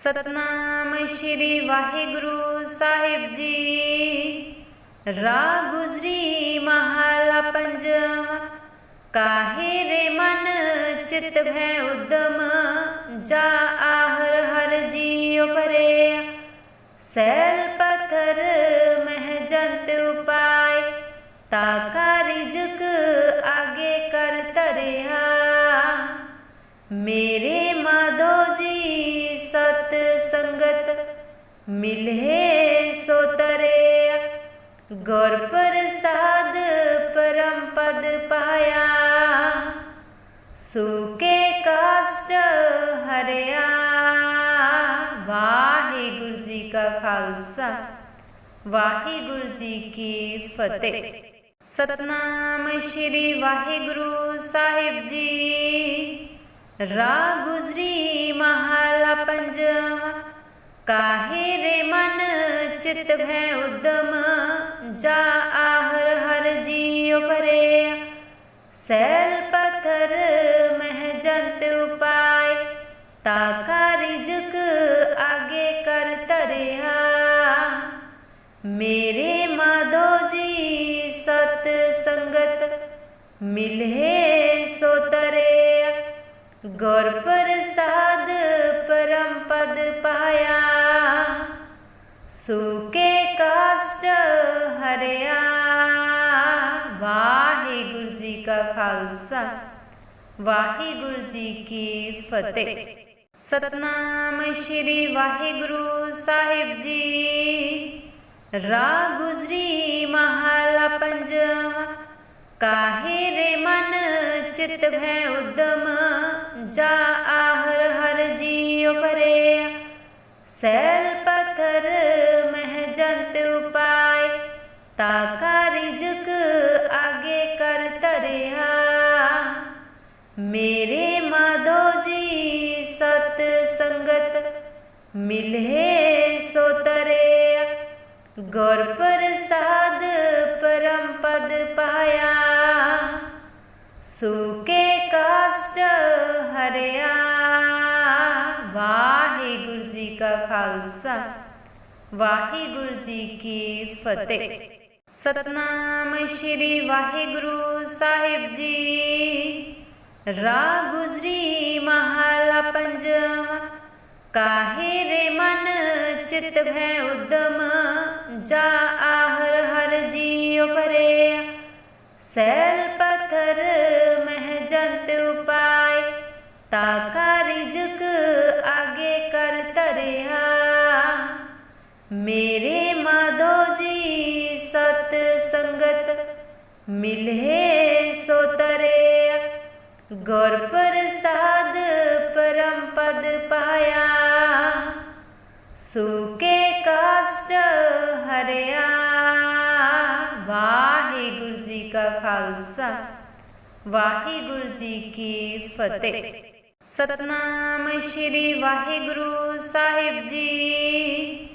ਸਤਨਾਮ ਸ਼੍ਰੀ ਵਾਹਿਗੁਰੂ ਸਾਹਿਬ ਜੀ ਰਾਗ ਗੁਜਰੀ ਮਹਲਾ ਪੰਜਵਾ ਕਾਹੇ ਰੇ ਮਨ ਚਿਤ ਭੈ ਉਦਮ ਜਾ ਆਹਰ ਹਰ ਜੀਉ ਪਰੇ ਸੈਲ ਪਥਰ ਮਹਿ ਜੰਤ ਉਪਾਇ ਤਾ ਕਾਰਿਜਕ ਆਗੇ ਕਰ ਤਰਿਆ ਮੇਰੇ ਮਿਲੇ ਸੋ ਤਰੇ। ਗੁਰ ਪ੍ਰਸਾਦ ਪਰਮ ਪਦ ਪਾਇਆ। ਸੁਕੇ ਕਾਸ਼ਟ ਹਰਿਆ। ਵਾਹਿਗੁਰੂ ਜੀ ਕਾ ਖਾਲਸਾ। ਵਾਹਿਗੁਰੂ ਜੀ ਕੀ ਫਤਿਹ। ਸਤਨਾਮ ਸ਼੍ਰੀ ਵਾਹਿਗੁਰੂ ਸਾਹਿਬ ਜੀ। ਰਾਗ ਗੁਜਰੀ ਮਹਲਾ ਪੰਜਵਾ। ਕਾਹੇ चित भय उद्दम जा आहर हर जीव परे। सैल पत्थर मह जंत उपाय ताका रिजक आगे कर तरिया। मेरे माधो जी, सत संगत मिले सो तरे। गौर पर सा ਸੁਕੇ ਕਾਸ਼ਟ ਹਰਿਆ। ਵਾਹਿਗੁਰੂ ਜੀ ਕਾ ਖਾਲਸਾ, ਵਾਹਿਗੁਰੂ ਜੀ ਕੀ ਫਤਿਹ। ਸਤਨਾਮ ਸ਼੍ਰੀ ਵਾਹਿਗੁਰੂ ਸਾਹਿਬ ਜੀ। ਰਾਗ ਗੁਜਰੀ ਮਹਲਾ ਪੰਜਵਾ, ਕਾਹੇ ਰੇ ਮਨ ਚਿਤ ਭੈ ਉਦਮ, ਜਾ ਆਹਰ ਹਰ ਜੀਉ ਪਰੇ ਸੈਲ ਮੇਰੇ ਮਾਧੋ ਜੀ ਸਤ ਸੰਗਤ ਮਿਲੇ ਸੋ ਤਰੇ ਗੁਰ ਪ੍ਰਸਾਦ ਪਰਮ ਪਦ ਪਾਇਆ। ਸੁਕੇ ਕਾਸ਼ਟ ਹਰਿਆ, ਵਾਹਿਗੁਰੂ ਜੀ ਕਾ ਖਾਲਸਾ, ਵਾਹਿਗੁਰੂ ਜੀ ਕੀ ਫਤਿਹ। ਸਤਨਾਮ ਸ਼੍ਰੀ ਵਾਹਿਗੁਰੂ ਸਾਹਿਬ ਜੀ। रा गुजरी महाला पंजवा काहे रे मन चित भय उद्यम? जा आहर हर जियो परे। सैल पत्थर मह जंत उपाय, ताका रिजक आगे कर तरहा मेरे माधो जी सत संगत मिले सोतर ਗੁਰ ਪ੍ਰਸਾਦ ਪਰਮ ਪਦ ਪਾਇਆ। ਸੁਕੇ ਕਾਸ਼ਟ ਹਰਿਆ। ਵਾਹਿਗੁਰੂ ਜੀ ਕਾ ਖਾਲਸਾ, ਵਾਹਿਗੁਰੂ ਜੀ ਕੀ ਫਤਿਹ। ਸਤਨਾਮ ਸ਼੍ਰੀ ਵਾਹਿਗੁਰੂ ਸਾਹਿਬ ਜੀ।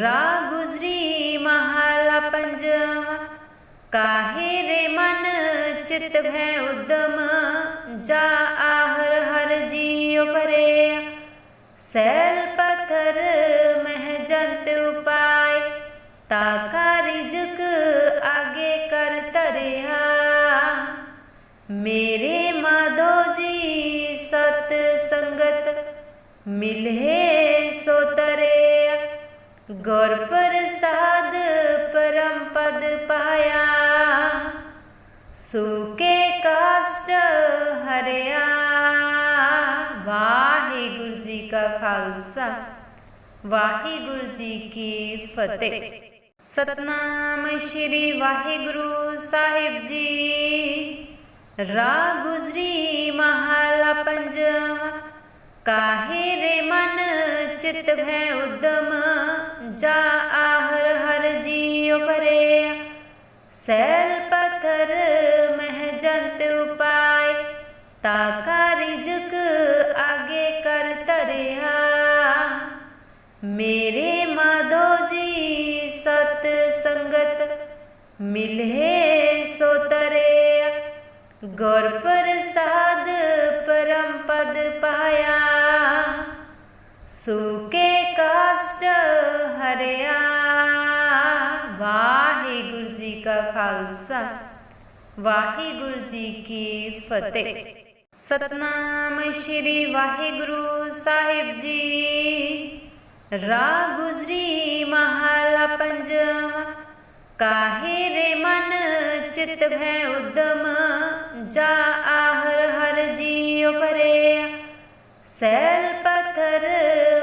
ਰਾਗ ਗੁਜਰੀ ਮਹਲਾ ਪੰਜਵਾ, ਕਾਹੇ ਰੇ ਮਨ ਚਿਤ ਭੈ ਉਦਮ? जा आहर हर जीव परे। सैल पत्थर मह जंत उपाय ताका रिजक आगे कर तरिया। मेरे माधो जी सत संगत मिले सो तरे। गौर पर साध परम पद पाया। सुके ਹਰਿਆ ਵਾਹਿਗੁਰੂ ਜੀ ਕਾ ਖਾਲਸਾ, ਵਾਹਿਗੁਰੂ ਜੀ ਕੀ ਫਤਿਹ। ਸਤਨਾਮ ਸ਼੍ਰੀ ਵਾਹਿਗੁਰੂ ਸਾਹਿਬ ਜੀ। ਰਾਗ ਗੁਜਰੀ ਮਹਲਾ ਪੰਜਵਾ, ਕਾਹੇ ਰੇ ਮਨ ਚਿਤ ਭੈ ਉਦਮ, ਜਾ ਆਹਰ ਹਰ ਜੀਉ ਪਰੇ ਸੈਲ ਪਥਰ ਮਹਿ ਜੰਤ ਉਪਾਇ ਤਾ ਕਾਰਿਜਕ ਆਗੇ ਕਰ ਤਰਿਆ ਮੇਰੇ ਮਾਧੋ ਜੀ ਸਤ ਸੰਗਤ ਮਿਲੇ ਸੋ ਤਰੇ ਗੁਰ ਪ੍ਰਸਾਦ ਪਰਮ ਪਦ ਪਾਇਆ। ਸੁਕੇ ਕਾਸ਼ਟ ਹਰਿਆ। ਵਾਹਿਗੁਰੂ ਜੀ ਕਾ ਖਾਲਸਾ, ਵਾਹਿਗੁਰੂ ਜੀ ਕੀ ਫਤਿਹ। सतनाम श्री वाहेगुरु साहिब जी। रा गुजरी महाला पंजवा काहे रे मन चित भय उद्यम, जा आहर हर जियो परे। सैल पत्थर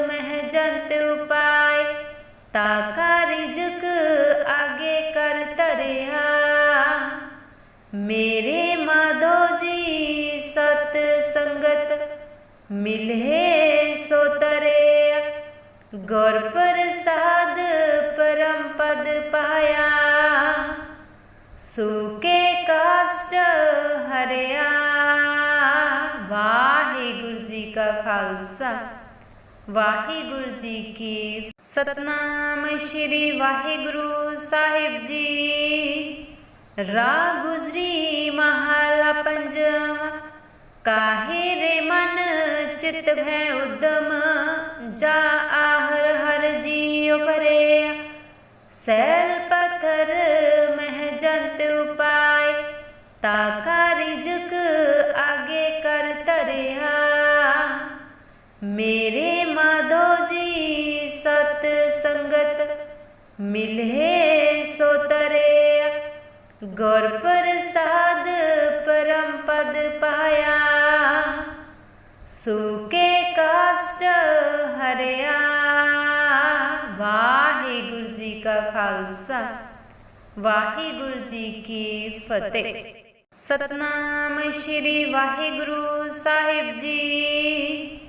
मह जंत उपाय ताका रिजक आगे कर तरिया। मेरे ਮਿਲੇ ਸੋ ਤਰੇ। ਗੁਰ ਪ੍ਰਸਾਦ ਪਰਮ ਪਦ ਪਾਇਆ। ਸੁਕੇ ਕਾਸ਼ਟ ਹਰਿਆ। ਵਾਹਿਗੁਰੂ ਜੀ ਕਾ ਖਾਲਸਾ। ਵਾਹਿਗੁਰੂ ਜੀ ਕੀ ਸਤਨਾਮ। ਸ਼੍ਰੀ ਵਾਹਿਗੁਰੂ ਸਾਹਿਬ ਜੀ। ਰਾਗ ਗੁਜਰੀ ਮਹਲਾ ਪੰਜਵਾ। ਕਾਹੇ ਰੇ ਮਨ चित भय उद्दम जा आहर हर जियो परे। सैल पत्थर मह जंत उपाय ताका रिजक आगे कर तरिया। मेरे माधो जी, सत संगत मिले सो तरे। गौर प्रसाद परम पद पाया। ਸੁਕੇ ਕਾਸ਼ਟ ਹਰਿਆ। ਵਾਹਿਗੁਰੂ ਜੀ ਕਾ ਖਾਲਸਾ, ਵਾਹਿਗੁਰੂ ਜੀ ਕੀ ਫਤਿਹ। ਸਤਨਾਮ ਸ਼੍ਰੀ ਵਾਹਿਗੁਰੂ ਸਾਹਿਬ ਜੀ।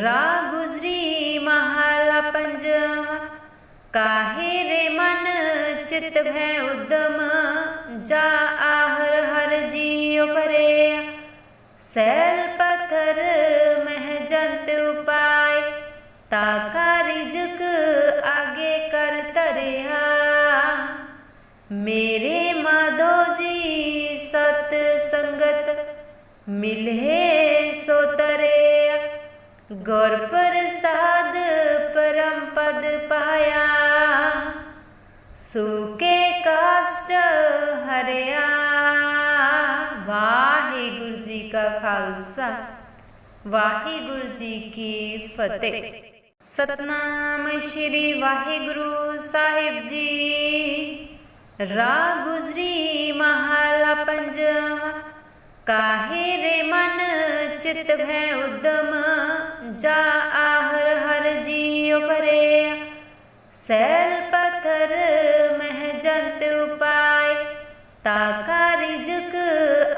ਰਾਗ ਗੁਜਰੀ ਮਹਲਾ ਪੰਜਵਾ, ਕਾਹੇ ਰੇ ਮਨ ਚਿਤ ਭੈ ਉਦਮ, ਜਾ ਆਹਰ ਹਰ ਜੀਉ ਪਰੇ ਸੈਲ ਪਥਰ ताका रिजक आगे कर तरिया। मेरे माधो जी, सत संगत मिले सो तरे गौर प्रसाद परम पद पाया। सूखे काष्ट हरिया। वाहे गुरु जी का खालसा वाहे गुरु जी की फतेह। ਸਤਨਾਮ ਸ਼੍ਰੀ ਵਾਹਿਗੁਰੂ ਸਾਹਿਬ ਜੀ ਰਾਗ ਗੁਜਰੀ ਮਹਲਾ ਪੰਜਵਾ ਕਾਹੇ ਰੇ ਮਨ ਚਿਤ ਭੈ ਉਦਮ ਜਾ ਆਹਰ ਹਰ ਜੀਉ ਪਰੇ ਸੈਲ ਪਥਰ ਮਹਿ ਜੰਤ ਉਪਾਇ ਤਾ ਕਾਰਿਜਕ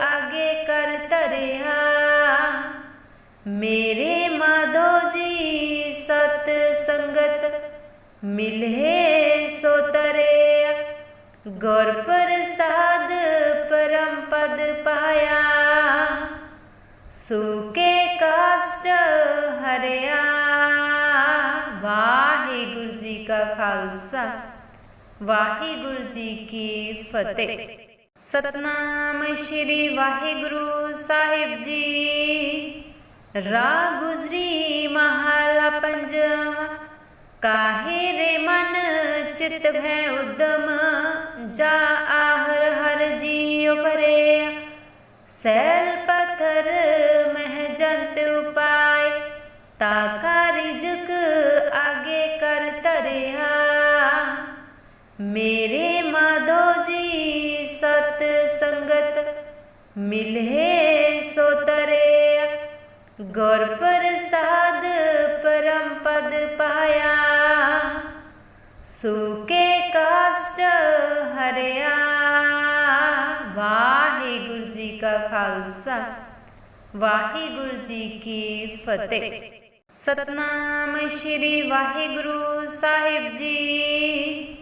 ਆਗੇ ਕਰ ਤਰਿਆ ਮੇਰੇ ਮਿਲੇ ਸੋ ਤਰੇ ਗੁਰ ਪ੍ਰਸਾਦ ਪਰਮ ਪਦ ਪਾਇਆ। ਸੁਕੇ ਕਾਸ਼ਟ ਹਰਿਆ, ਵਾਹਿਗੁਰੂ ਜੀ ਕਾ ਖਾਲਸਾ, ਵਾਹਿਗੁਰੂ ਜੀ ਕੀ ਫਤਿਹ। ਸਤਨਾਮ ਸ਼੍ਰੀ ਵਾਹਿਗੁਰੂ ਸਾਹਿਬ ਜੀ, ਰਾਗ ਗੁਜਰੀ ਮਹਲਾ काहे रे मन चित भय उद्दम जा आहर हर जियो परे। सैल पत्थर मह जंत उपाय, ताका रिजक आगे कर तरे मेरे माधो जी, सत संगत मिले सो तरे। गौर पर सा ਸੁਕੇ ਕਾਸ਼ਟ ਹਰਿਆ। ਵਾਹਿਗੁਰੂ ਜੀ ਕਾ ਖਾਲਸਾ, ਵਾਹਿਗੁਰੂ ਜੀ ਕੀ ਫਤਿਹ। ਸਤਨਾਮ ਸ਼੍ਰੀ ਵਾਹਿਗੁਰੂ ਸਾਹਿਬ ਜੀ।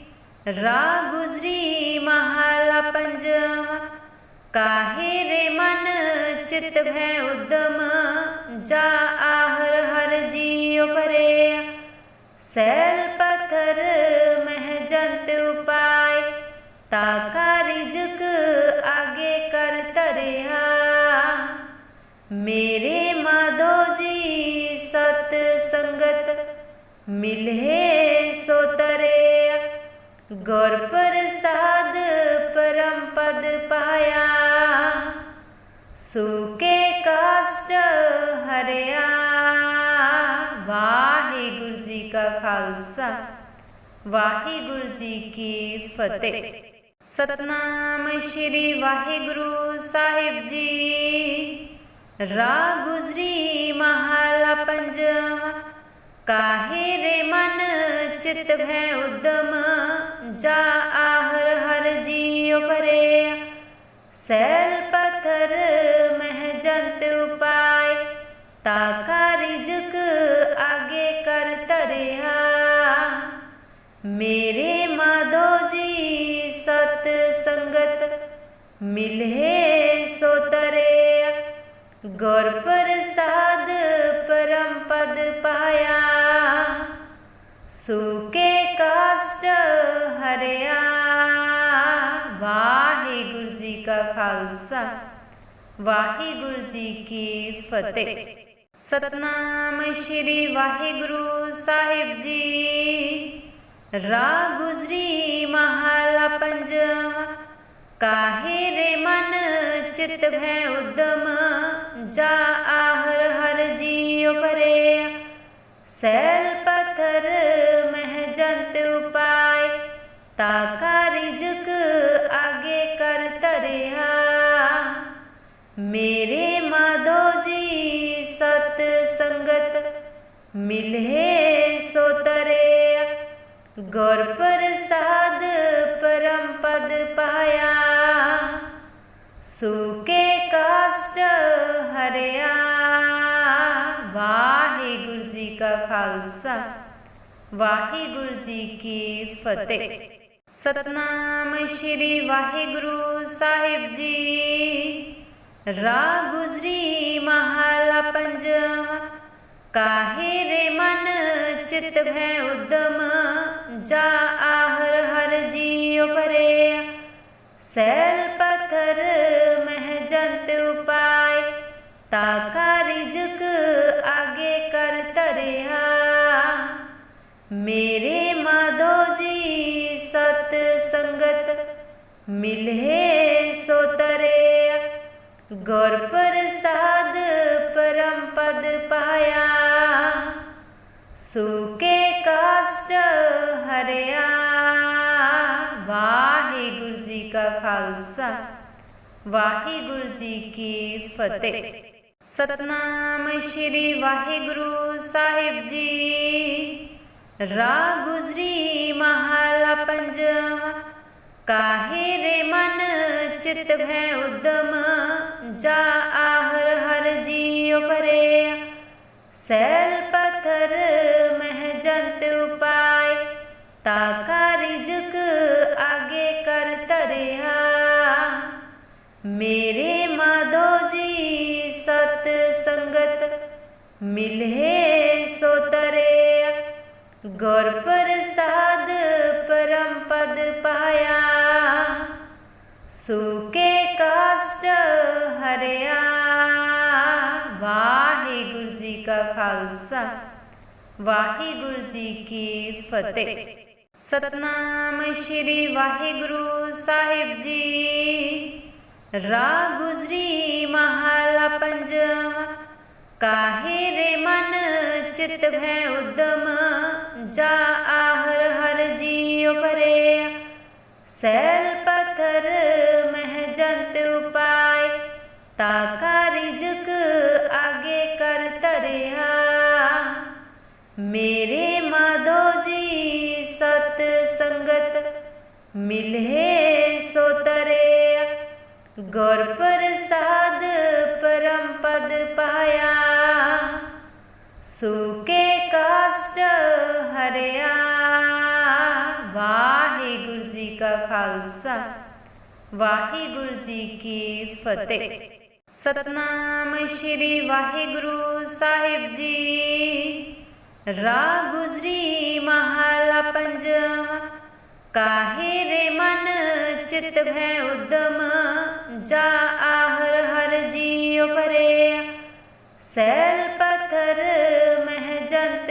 ਰਾਗ ਗੁਜਰੀ ਮਹਲਾ ਪੰਜਵਾ, ਕਾਹੇ ਰੇ ਮਨ ਚਿਤ ਭੈ ਉਦਮ, ਜਾ ਮੇਰੇ ਸੋ ਤਰੇ ਗੁਰ ਪ੍ਰਸਾਦ ਪਰਮ ਪਦ ਪਾਇਆ। ਸੁਕੇ ਕਾਸ਼ਟ ਹਰਿਆ, ਵਾਹਿਗੁਰੂ ਜੀ ਕਾ ਖਾਲਸਾ, ਵਾਹਿਗੁਰੂ ਜੀ ਕੀ ਫਤਿਹ। ਸਤਨਾਮ ਸ਼੍ਰੀ ਵਾਹਿਗੁਰੂ ਸਾਹਿਬ ਜੀ। ਰਾਗ ਗੁਜਰੀ ਮਹਲਾ ਪੰਜਵਾ काहे रे मन चित भय उद्दम जा आहर हर जियो परे। सैल पत्थर मह जंत उपाय, ताका रिजक आगे कर तरिया। मेरे माधो जी सत संगत मिले सो तरे। गौर प्रसाद परम पद पाया। ਸੁਕੇ ਕਾਸ਼ਟ ਹਰਿਆ। ਵਾਹਿਗੁਰੂ ਜੀ ਕਾ ਖਾਲਸਾ, ਵਾਹਿਗੁਰੂ ਜੀ ਕੀ ਫਤਿਹ। ਸਤਨਾਮ ਸ਼੍ਰੀ ਵਾਹਿਗੁਰੂ ਸਾਹਿਬ ਜੀ। ਰਾਗ ਗੁਜਰੀ ਮਹਲਾ ਪੰਜਵਾ ਕਾਹੇ ਰੇ ਮਨ ਚਿਤ ਭੈ ਉਦਮ, ਜਾ ਆਹਰ ਹਰ ਜੀਉ ਪਰੇ ਸੈਲ ਪਥਰ ताका रिजक आगे कर तरिया मेरे माधो जी सत संगत मिले सो तरे। गौर प्रसाद परम पद पाया। सूखे काष्ट हरिया। वाहे गुरु जी का खालसा वाहे गुरु जी की फतेह। ਸਤਨਾਮ ਸ਼੍ਰੀ ਵਾਹਿਗੁਰੂ ਸਾਹਿਬ ਜੀ ਰਾਗ ਗੁਜਰੀ ਮਹਲਾ ਪੰਜਵਾ ਕਾਹੇ ਰੇ ਮਨ ਚਿਤ ਭੈ ਉਦਮ ਜਾ ਆਹਰ ਹਰ ਜੀਉ ਪਰੇ ਸੈਲ ਪਥਰ ਮਹਿ ਜੰਤ ਉਪਾਇ ਤਾਕਾ ਰਿਜਕ ਆਗੇ ਕਰ ਤਰਿਆ ਮੇਰੇ ਮਿਲੇ ਸੋ ਤਰਿਆ, ਗੁਰ ਪ੍ਰਸਾਦ ਪਰਮ ਪਦ ਪਾਇਆ। ਸੁਕੇ ਕਾਸ਼ਟ ਹਰਿਆ, ਵਾਹਿਗੁਰੂ ਜੀ ਕਾ ਖਾਲਸਾ, ਵਾਹਿਗੁਰੂ ਜੀ ਕੀ ਫਤਿਹ। ਸਤਨਾਮ ਸ਼੍ਰੀ ਵਾਹਿਗੁਰੂ ਸਾਹਿਬ ਜੀ। ਰਾਗ ਗੁਜਰੀ ਮਹਲਾ ਪੰਜਵਾ काहे रे मन चित भय उद्यम जा आहर हर जियो परे। सैल पत्थर मह जंत उपाय, ताका रिजक आगे कर तरिया। मेरे माधो जी सत संगत मिले सो तरे गौर प्रसाद ਪਰਮ ਪਦ ਪਾਇਆ। ਸੁਕੇ ਕਾਸ਼ਟ ਹਰਿਆ। ਵਾਹਿਗੁਰੂ ਜੀ ਕਾ ਖਾਲਸਾ, ਵਾਹਿਗੁਰੂ ਜੀ ਕੀ ਫਤਿਹ। ਸਤਨਾਮ ਸ਼੍ਰੀ ਵਾਹਿਗੁਰੂ ਸਾਹਿਬ ਜੀ। ਰਾਗ ਗੁਜਰੀ ਮਹਲਾ ਪੰਜਵਾ, ਕਾਹੇ ਰੇ ਮਨ ਚਿਤ ਭੈ ਉਦਮ? जा आहर हर जियो परे। सैल पत्थर मह जंत उपाय, ताका रिजक आगे कर तरिया। मेरे माधो जी, सत संगत मिले सो तरे। गौर प्रसाद परम पद पाया। सूखे ਹਰਿਆ। ਵਾਹਿਗੁਰੂ ਜੀ ਕਾ ਖਾਲਸਾ। ਵਾਹਿਗੁਰੂ ਜੀ ਕੀ ਫਤਿਹ। ਸਤਨਾਮ ਸ਼੍ਰੀ ਵਾਹਿਗੁਰੂ ਸਾਹਿਬ ਜੀ। ਰਾਗ ਗੁਜਰੀ ਮਹਲਾ ਪੰਜਵਾ ਕਾਹੇ ਰੇ ਮਨ ਚਿਤ ਭੈ ਉਦਮ। ਜਾ ਆਹਰ ਹਰ ਜੀਉ ਪਰੇ ਸੈਲ ਪਥਰ ਮਹਿ ਜੰਤ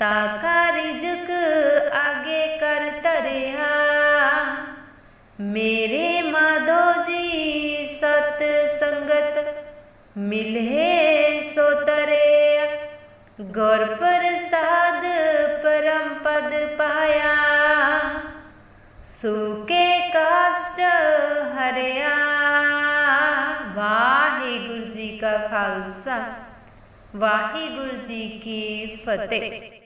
ताका रिजक आगे कर तरिया मेरे माधो जी, सत संगत मिले सो तरे। गौर प्रसाद परम पद पाया। सूखे काष्ट हरिया। वाहे गुरु जी का खालसा वाहे गुरु जी की फतेह।